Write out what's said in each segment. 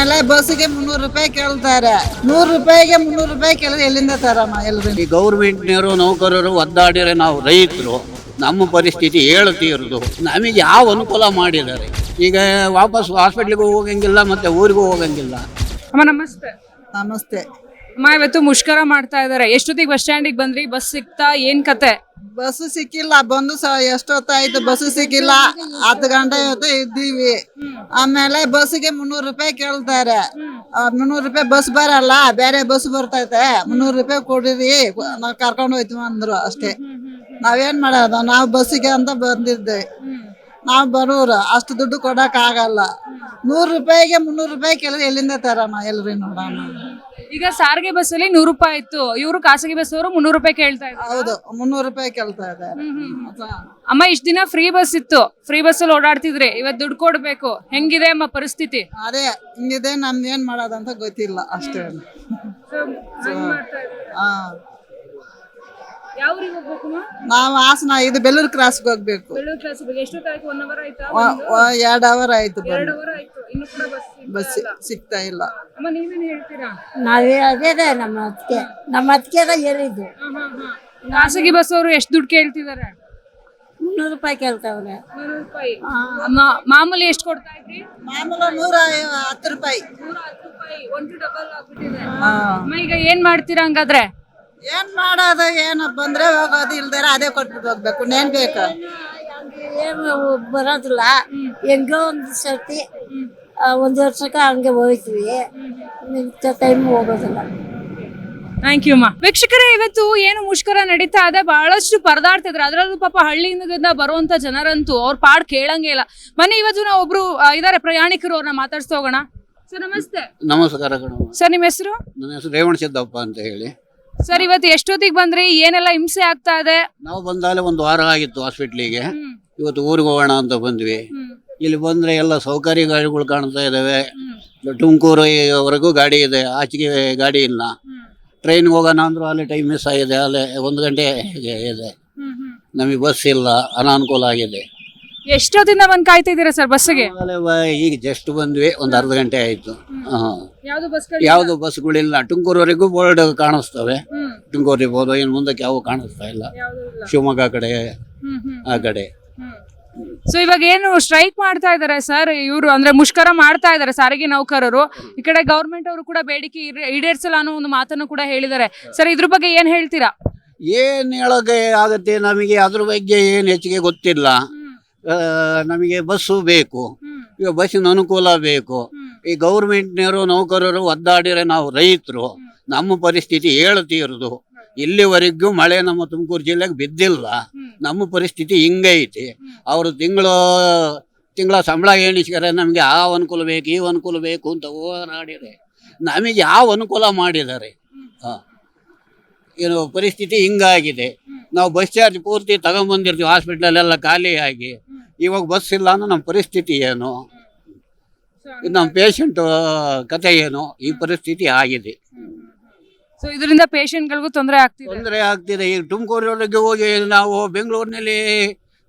ಆಮೇಲೆ ಬಸ್ಸಿಗೆ ಮುನ್ನೂರು ರೂಪಾಯಿ ಕೇಳ್ತಾರೆ. ನೂರು ರೂಪಾಯಿಗೆ ಮುನ್ನೂರು ರೂಪಾಯಿ ಕೇಳಿದ್ರೆ ಎಲ್ಲಿಂದ ತರಮ್ಮ ಎಲ್ಲರೂ ಈ ಗೌರ್ಮೆಂಟ್ನವರು ನೌಕರರು ಒದ್ದಾಡಿದ್ರೆ ನಾವು ರೈತರು ನಮ್ಮ ಪರಿಸ್ಥಿತಿ ಹೇಳ್ತಿರೋದು ನಮಗೆ ಯಾವ ಅನುಕೂಲ ಮಾಡಿದ್ದಾರೆ? ಈಗ ವಾಪಸ್ ಹಾಸ್ಪಿಟ್ಲಿಗೂ ಹೋಗಂಗಿಲ್ಲ ಮತ್ತೆ ಊರಿಗೂ ಹೋಗಂಗಿಲ್ಲ. ಅಮ್ಮ ನಮಸ್ತೆ. ನಮಸ್ತೆ. ಅಮ್ಮ ಇವತ್ತು ಮುಷ್ಕರ ಮಾಡ್ತಾ ಇದ್ದಾರೆ. ಎಷ್ಟೊತ್ತಿಗೆ ಬಸ್ ಸ್ಟ್ಯಾಂಡಿಗೆ ಬಂದ್ರಿ? ಬಸ್ ಸಿಕ್ತಾ ಏನ್ ಕತೆ? ಬಸ್ ಸಿಕ್ಕಿಲ್ಲ ಬಂದು ಸ ಎಷ್ಟೊತ್ತಾಯ್ತು? ಬಸ್ ಸಿಕ್ಕಿಲ್ಲ. ಹತ್ತು ಗಂಟೆ ಹೊತ್ತು ಇದ್ದೀವಿ. ಆಮೇಲೆ ಬಸ್ಸಿಗೆ ಮುನ್ನೂರು ರೂಪಾಯಿ ಕೇಳ್ತಾರೆ. ಮುನ್ನೂರು ರೂಪಾಯಿ ಬಸ್ ಬರಲ್ಲ, ಬೇರೆ ಬಸ್ ಬರ್ತೈತೆ, ಮುನ್ನೂರು ರೂಪಾಯಿ ಕೊಡಿರಿ, ನಾವು ಕರ್ಕೊಂಡು ಹೋಯ್ತೀವಿ ಅಂದ್ರು ಅಷ್ಟೇ. ನಾವೇನ್ ಮಾಡೋದು, ನಾವು ಬಸ್ಸಿಗೆ ಅಂತ ಬಂದಿದ್ದೆ. ನಾವು ಬರೋರು, ಅಷ್ಟು ದುಡ್ಡು ಕೊಡಕ್ ಆಗಲ್ಲ. ನೂರು ರೂಪಾಯಿಗೆ ಮುನ್ನೂರು ರೂಪಾಯಿ ಕೇಳಿದ್ರೆ ಎಲ್ಲಿಂದ ತರಮ್ಮ ಎಲ್ರಿ ನೋಡೋಣ. ಈಗ ಸಾರಿಗೆ ಬಸ್ ಅಲ್ಲಿ ನೂರು ರೂಪಾಯಿ ಇತ್ತು ಇವರು ಖಾಸಗಿ ಬಸ್ ಅವರು ಮುನ್ನೂರು ರೂಪಾಯಿ ಕೇಳ್ತಾ ಇದ್ದಾರೆ. ಹೌದು ಮುನ್ನೂರು ರೂಪಾಯಿ ಕೇಳ್ತಾ ಇದ್ದಾರೆ. ಅಮ್ಮ ಇಷ್ಟ ದಿನ ಫ್ರೀ ಬಸ್ ಇತ್ತು. ಫ್ರೀ ಬಸ್ ಅಲ್ಲಿ ಓಡಾಡ್ತಿದ್ರಿ ಇವತ್ತು ದುಡ್ಡು ಕೊಡ್ಬೇಕು. ಹೆಂಗಿದೆ ಅಮ್ಮ ಪರಿಸ್ಥಿತಿ? ಅದೇ ಹಿಂಗಿದೆ ನಮ್ದು ಏನ್ ಮಾಡೋದಂತ ಗೊತ್ತಿಲ್ಲ ಅಷ್ಟೇ. ಹಾ. ನಾವು ಹಾಸನ ಇದು ಬೆಳ್ಳೂರು ಕ್ರಾಸ್ಗೆ ಹೋಗ್ಬೇಕು. ಬೆಳ್ಳೂರು ಕ್ಲಾಸ್ ಎಷ್ಟೊತ್ತಾಯ್ತು? ಒನ್ ಅವರ್ ಆಯ್ತಾ? ಎರಡು ಅವರ್ ಆಯ್ತು? ಬಸ್ ಸಿಗ್ತಾ ಇಲ್ಲ. ಅಮ್ಮ ನೀವೇನ್ ಹೇಳ್ತೀರಾ? ನಾವೇ ಅದೇ ನಮ್ಮ ಅತ್ತಿಗೆ. ನಮ್ಮ ಅತ್ತಿಗೆದ ಹೇಳಿದ್ದು. ಖಾಸಗಿ ಬಸ್ ಅವರು ಎಷ್ಟು ದುಡ್ಡು ಕೇಳ್ತಿದಾರೆ? ಮುನ್ನೂರು ರೂಪಾಯಿ ಕೇಳ್ತಾವ್ರೆ. ನೂರು ರೂಪಾಯಿ. ಮಾಮೂಲಿ ಎಷ್ಟು ಕೊಡ್ತಾ ಇದ್ರಿ? ಮಾಮೂಲು ನೂರ ಹತ್ತು ರೂಪಾಯಿ. ನೂರ ಹತ್ತು ರೂಪಾಯಿ. ಒಂದು ಡಬಲ್ ಆಗ್ಬಿಟ್ಟಿದೆ. ಅಮ್ಮ ಈಗ ಏನ್ ಮಾಡ್ತೀರಾ ಹಂಗಾದ್ರೆ? ಏನ್ ಮಾಡೋದು ಏನು ಬಂದ್ರೆ ಹೋಗೋದು ಇಲ್ದಾರ ಅದೇ ಕೊಟ್ಬಿಟ್ಟು ಹೋಗ್ಬೇಕು. ನೇನ್ ಬೇಕು? ಏನು ಬರೋದಿಲ್ಲ. ಹೆಂಗೋ ಒಂದು ಸರ್ತಿ ಒಂದು ವರ್ಷಕ್ಕೆ ಹಂಗೆ ಹೋಗ್ತೀವಿ ಮಿಕ್ಕ ಟೈಮ್ ಹೋಗೋದಿಲ್ಲ. ಥ್ಯಾಂಕ್ ಯು ಅಮ್ಮ. ವೀಕ್ಷಕರೇ ಇವತ್ತು ಏನು ಮುಷ್ಕರ ನಡೀತಾ ಇದೆ? ಬಹಳಷ್ಟು ಪರದಾಡ್ತಿದ್ರು. ಅದರಲ್ಲೂ ಪಾಪ ಹಳ್ಳಿಯಿಂದ ಬರುವಂತ ಜನರಂತೂ ಅವ್ರ ಪಾಡ್ ಕೇಳಂಗೇ ಇಲ್ಲ. ಮನೆ ಇವತ್ತು ನಾವು ಒಬ್ರು ಇದಾರೆ ಪ್ರಯಾಣಿಕರು ಅವ್ರನ್ನ ಮಾತಾಡ್ಸ್ತಾ ಹೋಗೋಣ. ಸರ್ ನಮಸ್ತೆ. ನಮಸ್ಕಾರ ಸರ್ ನಿಮ್ಮ ಹೆಸರು? ನನ್ನ ಹೆಸರು ರೇವಣ ಸಿದ್ದಪ್ಪ ಅಂತ ಹೇಳಿ. ಸರ್ ಇವತ್ತು ಎಷ್ಟೊತ್ತಿಗೆ ಬಂದ್ರಿ? ಏನೆಲ್ಲ ಹಿಂಸೆ ಆಗ್ತಾ ಇದೆ? ನಾವು ಬಂದಾಗ ಒಂದು ವಾರ ಆಗಿತ್ತು ಹಾಸ್ಪಿಟ್ಲಿಗೆ ಇವತ್ತು ಊರಿಗೆ ಹೋಗೋಣ ಅಂತ ಬಂದ್ವಿ. ಇಲ್ಲಿ ಬಂದ್ರೆ ಎಲ್ಲ ಸೌಕರ್ಯ ಗಾಡಿಗಳು ಕಾಣ್ತಾ ಇದಾವೆ. ತುಮಕೂರುವರೆಗೂ ಗಾಡಿ ಇದೆ. ಆಚೆಗೆ ಗಾಡಿ ಇಲ್ಲ. ಟ್ರೈನ್ ಹೋಗೋಣ ಅಂದ್ರೂ ಅಲ್ಲಿ ಟೈಮ್ ಮಿಸ್ ಆಗಿದೆ. ಅಲ್ಲಿ ಒಂದು ಗಂಟೆ ಇದೆ. ನಮಗೆ ಬಸ್ ಇಲ್ಲ. ಅನಾನುಕೂಲ ಆಗಿದೆ. ಎಷ್ಟೊತ್ತಿಂದ ಬಂದು ಕಾಯ್ತಾ ಇದ್ದೀರಾ ಸರ್ ಬಸ್ಸಿಗೆ ಆಮೇಲೆ ಬ- ಈಗ ಜಸ್ಟ್ ಬಂದ್ವಿ. ಒಂದು ಅರ್ಧ ಗಂಟೆ ಆಯ್ತು. ಯಾವ್ದು ಬಸ್ ಯಾವುದು ಬಸ್ಗಳಿಲ್ಲ ತುಮಕೂರುವರೆಗೂ ಬೋರ್ಡ್ ಕಾಣಿಸ್ತವೆ. ತುಮಕೂರಿಗೆ ಹೋದ ಇನ್ನು ಮುಂದಕ್ಕೆ ಯಾವ ಕಾಣಿಸ್ತಾ ಇಲ್ಲ. ಶಿವಮೊಗ್ಗ ಕಡೆ ಆ ಕಡೆ. ಸೊ ಇವಾಗ ಏನು ಸ್ಟ್ರೈಕ್ ಮಾಡ್ತಾ ಇದ್ದಾರೆ ಸರ್ ಇವರು ಅಂದ್ರೆ ಮುಷ್ಕರ ಮಾಡ್ತಾ ಇದ್ದಾರೆ ಸಾರಿಗೆ ನೌಕರರು. ಈ ಕಡೆ ಗೌರ್ಮೆಂಟ್ ಅವರು ಕೂಡ ಬೇಡಿಕೆ ಈಡೇರಿಸಲ್ಲ ಅನ್ನೋ ಒಂದು ಮಾತನ್ನು ಕೂಡ ಹೇಳಿದ್ದಾರೆ. ಸರ್ ಇದ್ರ ಬಗ್ಗೆ ಏನ್ ಹೇಳ್ತೀರಾ? ಏನ್ ಹೇಳೋಕೆ ಆಗತ್ತೆ? ನಮಗೆ ಅದ್ರ ಬಗ್ಗೆ ಏನು ಹೆಚ್ಚಿಗೆ ಗೊತ್ತಿಲ್ಲ. ನಮಗೆ ಬಸ್ಸು ಬೇಕು. ಈಗ ಬಸ್ಸಿನ ಅನುಕೂಲ ಬೇಕು. ಈ ಗೌರ್ಮೆಂಟ್ನವರು ನೌಕರರು ಒದ್ದಾಡಿದ್ರೆ ನಾವು ರೈತರು. ನಮ್ಮ ಪರಿಸ್ಥಿತಿ ಹೇಳ್ತಿರೋದು ಇಲ್ಲಿವರೆಗೂ ಮಳೆ ನಮ್ಮ ತುಮಕೂರು ಜಿಲ್ಲೆಗೆ ಬಿದ್ದಿಲ್ಲ. ನಮ್ಮ ಪರಿಸ್ಥಿತಿ ಹಿಂಗೈತಿ ಅವರು ತಿಂಗಳು ತಿಂಗಳ ಸಂಬಳ ಎಣಿಸ್ಕರೆ ನಮಗೆ ಆ ಅನುಕೂಲ ಬೇಕು ಈ ಅನುಕೂಲ ಬೇಕು ಅಂತ ಹೋರಾಡಿದೆ ನಮಗೆ ಯಾವ ಅನುಕೂಲ ಮಾಡಿದ್ದಾರೆ ಹಾಂ. ಏನು ಪರಿಸ್ಥಿತಿ ಹಿಂಗಾಗಿದೆ. ನಾವು ಬಸ್ ಚಾರ್ಜ್ ಪೂರ್ತಿ ತಗೊಂಬಂದಿರ್ತೀವಿ ಹಾಸ್ಪಿಟ್ಲಲ್ಲೆಲ್ಲ ಖಾಲಿಯಾಗಿ ಇವಾಗ ಬಸ್ ಇಲ್ಲ ಅಂದ್ರೆ ನಮ್ಮ ಪರಿಸ್ಥಿತಿ ಏನು? ನಮ್ಮ ಪೇಷಂಟ್ ಕತೆ ಏನು? ಈ ಪರಿಸ್ಥಿತಿ ಆಗಿದೆ. ಸೊ ಇದರಿಂದ ಪೇಷಂಟ್ಗಳಿಗೂ ತೊಂದರೆ ಆಗ್ತಿದೆ. ತೊಂದರೆ ಆಗ್ತಿದೆ. ಈಗ ತುಮಕೂರವರೆಗೆ ಹೋಗಿ ನಾವು ಬೆಂಗಳೂರಿನಲ್ಲಿ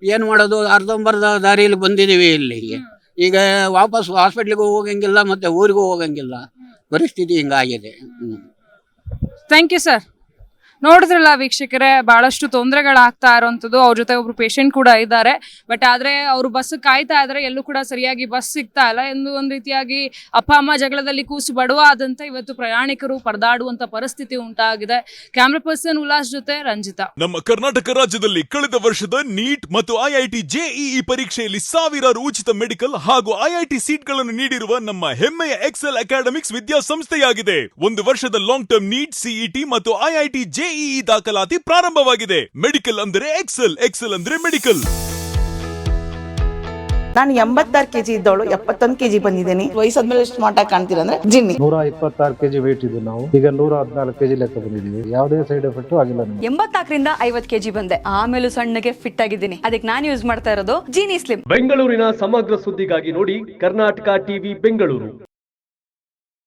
ಏನು ಮಾಡೋದು? ಅರ್ಧಂಬರ್ಧ ದಾರಿಯಲ್ಲಿ ಬಂದಿದ್ದೀವಿ ಇಲ್ಲಿ ಈಗ. ವಾಪಸ್ ಹಾಸ್ಪಿಟ್ಲಿಗೂ ಹೋಗಂಗಿಲ್ಲ ಮತ್ತೆ ಊರಿಗೂ ಹೋಗಂಗಿಲ್ಲ. ಪರಿಸ್ಥಿತಿ ಹಿಂಗಾಗಿದೆ. ಥ್ಯಾಂಕ್ ಯು ಸರ್ ನೋಡಿದ್ರಲ್ಲ ವೀಕ್ಷಕರೇ, ಬಹಳಷ್ಟು ತೊಂದರೆಗಳಾಗ್ತಾ ಇರೋಂಥದ್ದು ಅವ್ರ ಜೊತೆ ಒಬ್ರು ಪೇಷಂಟ್ ಕೂಡ ಇದ್ದಾರೆ. ಬಟ್ ಆದ್ರೆ ಅವರು ಬಸ್ ಕಾಯ್ತಾ ಇದ್ರೆ ಎಲ್ಲೂ ಕೂಡ ಸರಿಯಾಗಿ ಬಸ್ ಸಿಗ್ತಾ ಇಲ್ಲ ಎಂದು ಒಂದು ರೀತಿಯಾಗಿ ಅಪ್ಪ, ಅಮ್ಮ ಜಗಳದಲ್ಲಿ ಕೂಸು ಬಡವ ಆದಂತ ಇವತ್ತು ಪ್ರಯಾಣಿಕರು ಪರದಾಡುವಂತ ಪರಿಸ್ಥಿತಿ ಉಂಟಾಗಿದೆ. ಕ್ಯಾಮ್ರಾ ಪರ್ಸನ್ ಉಲ್ಲಾಸ್ ಜೊತೆ ರಂಜಿತ. ನಮ್ಮ ಕರ್ನಾಟಕ ರಾಜ್ಯದಲ್ಲಿ ಕಳೆದ ವರ್ಷದ ನೀಟ್ ಮತ್ತು ಐಐಟಿ ಜೆಇಇ ಪರೀಕ್ಷೆಯಲ್ಲಿ ಸಾವಿರಾರು ಉಚಿತ ಮೆಡಿಕಲ್ ಹಾಗೂ ಐಐಟಿ ಸೀಟ್ಗಳನ್ನು ನೀಡಿರುವ ನಮ್ಮ ಹೆಮ್ಮೆಯ ಎಕ್ಸೆಲ್ ಅಕಾಡೆಮಿಕ್ಸ್ ವಿದ್ಯಾಸಂಸ್ಥೆಯಾಗಿದೆ. ಒಂದು ವರ್ಷದ ಲಾಂಗ್ ಟರ್ಮ್ ನೀಟ್ ಸಿಇಟಿ ಮತ್ತು ಐಐಟಿ ಜೆಇಇ ದಾಖಲಾತಿ ಪ್ರಾರಂಭವಾಗಿದೆ. ಮೆಡಿಕಲ್ ಅಂದ್ರೆ ಎಕ್ಸೆಲ್ ಎಕ್ಸೆಲ್ ಅಂದ್ರೆ ಮೆಡಿಕಲ್. ನಾನು ಎಂಬತ್ತಾರು ಕೆಜಿ ಇದ್ದವಳು ಎಪ್ಪತ್ತೊಂದು ಕೆಜಿ ಬಂದಿದ್ದೀನಿ. ವಯಸ್ಸಾದ್ಮೇಲೆ ಎಷ್ಟು ಆಗಿ ಕಾಣ್ತೀರಂದ್ರೆ ಜಿನ್ನಿ. ನೂರ ಇಪ್ಪತ್ತಾರು ಕೆಜಿ ವೇಟ್ ಇದ್ದು ನಾವು. ಈಗ ನೂರ ಹದಿನಾಲ್ಕು ಕೆಜಿ ಲೆಕ್ಕ ಬಂದಿದ್ದೀವಿ. ಯಾವುದೇ ಸೈಡ್ ಎಫೆಕ್ಟ್ ಆಗಿಲ್ಲ ನಮಗೆ. ಎಂಬತ್ನಾಲ್ಕರಿಂದ ಐವತ್ ಕೆಜಿ ಬಂದೆ. ಆಮೇಲೆ ಸಣ್ಣಗೆ ಫಿಟ್ ಆಗಿದ್ದೀನಿ. ಅದಕ್ಕೆ ನಾನು ಯೂಸ್ ಮಾಡ್ತಾ ಇರೋದು ಜೀನಿ ಸ್ಲಿಮ್ ಬೆಂಗಳೂರಿನ ಸಮಗ್ರ ಸುದ್ದಿಗಾಗಿ ನೋಡಿ ಕರ್ನಾಟಕ ಟಿವಿ ಬೆಂಗಳೂರು.